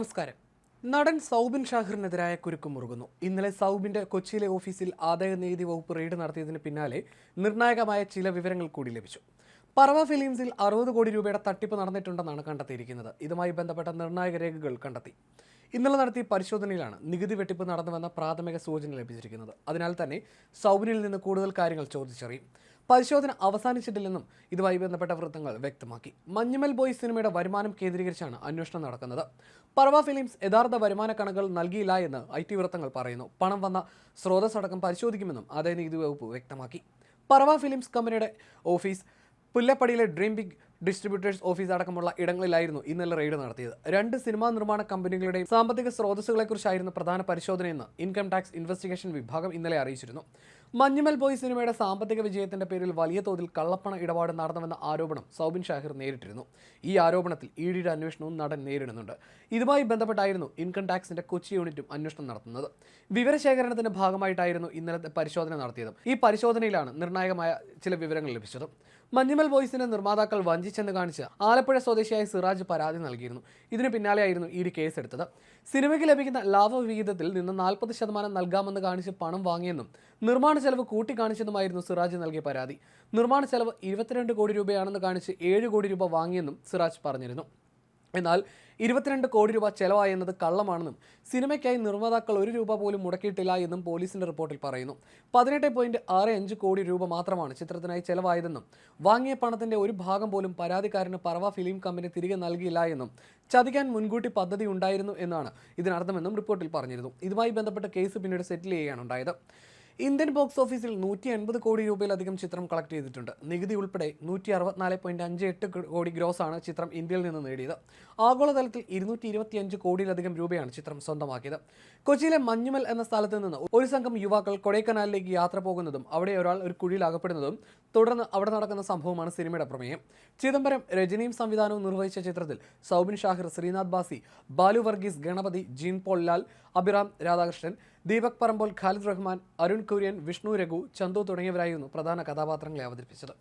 നമസ്കാരം. നടൻ സൗബിൻ ഷാഹിറിനെതിരായ കുരുക്ക് മുറുകുന്നു. ഇന്നലെ സൗബിന്റെ കൊച്ചിയിലെ ഓഫീസിൽ ആദായ നികുതി വകുപ്പ് റെയ്ഡ് നടത്തിയതിന് പിന്നാലെ നിർണായകമായ ചില വിവരങ്ങൾ കൂടി ലഭിച്ചു. പറവ ഫിലിംസിൽ അറുപത് കോടി രൂപയുടെ തട്ടിപ്പ് നടന്നിട്ടുണ്ടെന്നാണ് കണ്ടെത്തിയിരിക്കുന്നത്. ഇതുമായി ബന്ധപ്പെട്ട നിർണായക രേഖകൾ കണ്ടെത്തി. ഇന്നലെ നടത്തിയ പരിശോധനയിലാണ് നികുതി വെട്ടിപ്പ് നടന്നുവെന്ന പ്രാഥമിക സൂചന ലഭിച്ചിരിക്കുന്നത്. അതിനാൽ തന്നെ സൗബിനിൽ നിന്ന് കൂടുതൽ കാര്യങ്ങൾ ചോദിച്ചറിയും. പരിശോധന അവസാനിച്ചിട്ടില്ലെന്നും ഇതുമായി ബന്ധപ്പെട്ട വൃത്തങ്ങൾ വ്യക്തമാക്കി. മഞ്ഞുമൽ ബോയ് സിനിമയുടെ വരുമാനം കേന്ദ്രീകരിച്ചാണ് അന്വേഷണം നടക്കുന്നത്. പർവ ഫിലിംസ് യഥാർത്ഥ വരുമാന കണക്കുകൾ നൽകിയില്ല എന്ന് ഐ ടി വൃത്തങ്ങൾ പറയുന്നു. പണം വന്ന സ്രോതസ് അടക്കം പരിശോധിക്കുമെന്നും അതേ നികുതി വകുപ്പ് വ്യക്തമാക്കി. പർവ ഫിലിംസ് കമ്പനിയുടെ ഓഫീസ് പുല്ലപ്പടിയിലെ ഡ്രീം ബിഗ് ഡിസ്ട്രിബ്യൂട്ടേഴ്സ് ഓഫീസ് അടക്കമുള്ള ഇടങ്ങളിലായിരുന്നു ഇന്നലെ റെയ്ഡ് നടത്തിയത്. രണ്ട് സിനിമാ നിർമ്മാണ കമ്പനികളുടെയും സാമ്പത്തിക സ്രോതസ്സുകളെക്കുറിച്ചായിരുന്നു പ്രധാന പരിശോധനയെന്ന് ഇൻകം ടാക്സ് ഇൻവെസ്റ്റിഗേഷൻ വിഭാഗം ഇന്നലെ അറിയിച്ചിരുന്നു. മഞ്ഞുമൽ ബോയ് സിനിമയുടെ സാമ്പത്തിക വിജയത്തിന്റെ പേരിൽ വലിയ തോതിൽ കള്ളപ്പണ ഇടപാട് നടന്നുവെന്ന ആരോപണം സൗബിൻ ഷാഹിർ നേരിട്ടിരുന്നു. ഈ ആരോപണത്തിൽ ഇ ഡിയുടെ അന്വേഷണവും നടൻ നേരിടുന്നുണ്ട്. ഇതുമായി ബന്ധപ്പെട്ടായിരുന്നു ഇൻകം ടാക്സിന്റെ കൊച്ചി യൂണിറ്റും അന്വേഷണം നടത്തുന്നത്. വിവരശേഖരണത്തിന്റെ ഭാഗമായിട്ടായിരുന്നു ഇന്നലത്തെ പരിശോധന നടത്തിയത്. ഈ പരിശോധനയിലാണ് നിർണായകമായ ചില വിവരങ്ങൾ ലഭിച്ചത്. മഞ്ഞുമൽ ബോയ്സിന്റെ നിർമ്മാതാക്കൾ വഞ്ചിച്ചെന്ന് കാണിച്ച് ആലപ്പുഴ സ്വദേശിയായ സിറാജ് പരാതി നൽകിയിരുന്നു. ഇതിന് പിന്നാലെയായിരുന്നു ഈ കേസ് കേസെടുത്തത്. സിനിമയ്ക്ക് ലഭിക്കുന്ന ലാഭവിഹിതത്തിൽ നിന്ന് നാൽപ്പത് ശതമാനം നൽകാമെന്ന് കാണിച്ച് പണം വാങ്ങിയെന്നും നിർമ്മാണ ചെലവ് കൂട്ടിക്കാണിച്ചെന്നുമായിരുന്നു സിറാജ് നൽകിയ പരാതി. നിർമ്മാണ ചെലവ് ഇരുപത്തിരണ്ട് കോടി രൂപയാണെന്ന് കാണിച്ച് ഏഴ് കോടി രൂപ വാങ്ങിയെന്നും സിറാജ് പറഞ്ഞിരുന്നു. എന്നാൽ ഇരുപത്തിരണ്ട് കോടി രൂപ ചെലവായെന്നത് കള്ളമാണെന്നും സിനിമയ്ക്കായി നിർമ്മാതാക്കൾ ഒരു രൂപ പോലും മുടക്കിയിട്ടില്ല എന്നും പോലീസിന്റെ റിപ്പോർട്ടിൽ പറയുന്നു. പതിനെട്ട് പോയിന്റ് ആറ് അഞ്ച് കോടി രൂപ മാത്രമാണ് ചിത്രത്തിനായി ചെലവായതെന്നും വാങ്ങിയ പണത്തിന്റെ ഒരു ഭാഗം പോലും പരാതിക്കാരന് പറവ ഫിലിം കമ്പനി തിരികെ നൽകിയില്ല എന്നും ചതിക്കാൻ മുൻകൂട്ടി പദ്ധതി ഉണ്ടായിരുന്നു എന്നാണ് ഇതിനർത്ഥമെന്നും റിപ്പോർട്ടിൽ പറഞ്ഞിരുന്നു. ഇതുമായി ബന്ധപ്പെട്ട കേസ് പിന്നീട് സെറ്റിൽ ചെയ്യുകയാണ് ഉണ്ടായത്. ഇന്ത്യൻ ബോക്സ് ഓഫീസിൽ നൂറ്റി എൺപത് കോടി രൂപയിലധികം ചിത്രം കളക്ട് ചെയ്തിട്ടുണ്ട്. നികുതി ഉൾപ്പെടെ നൂറ്റി അറുപത്തിനാല് പോയിന്റ് അഞ്ച് എട്ട് കോടി ഗ്രോസ് ആണ് ചിത്രം ഇന്ത്യയിൽ നിന്ന് നേടിയത്. ആഗോളതലത്തിൽ ഇരുന്നൂറ്റി ഇരുപത്തിയഞ്ച് കോടിയിലധികം രൂപയാണ് ചിത്രം സ്വന്തമാക്കിയത്. കൊച്ചിയിലെ മഞ്ഞുമൽ എന്ന സ്ഥലത്ത് നിന്ന് ഒരു സംഘം യുവാക്കൾ കൊടൈക്കനാലിലേക്ക് യാത്ര പോകുന്നതും അവിടെ ഒരാൾ ഒരു കുഴിയിൽ അകപ്പെടുന്നതും തുടർന്ന് അവിടെ നടക്കുന്ന സംഭവമാണ് സിനിമയുടെ പ്രമേയം. ചിദംബരം രജനിയും സംവിധാനവും നിർവഹിച്ച ചിത്രത്തിൽ സൗബിൻ ഷാഹിർ ശ്രീനാഥ് ബാസി ബാലു വർഗീസ് ഗണപതി ജീൻ പോൾ ലാൽ അഭിറാം രാധാകൃഷ്ണൻ ദീപക് പറമ്പോൾ ഖാലിദ് റഹ്മാൻ അരുൺ കുര്യൻ വിഷ്ണു രഘു ചന്തു തുടങ്ങിയവരായിരുന്നു പ്രധാന കഥാപാത്രങ്ങളെ അവതരിപ്പിച്ചത്.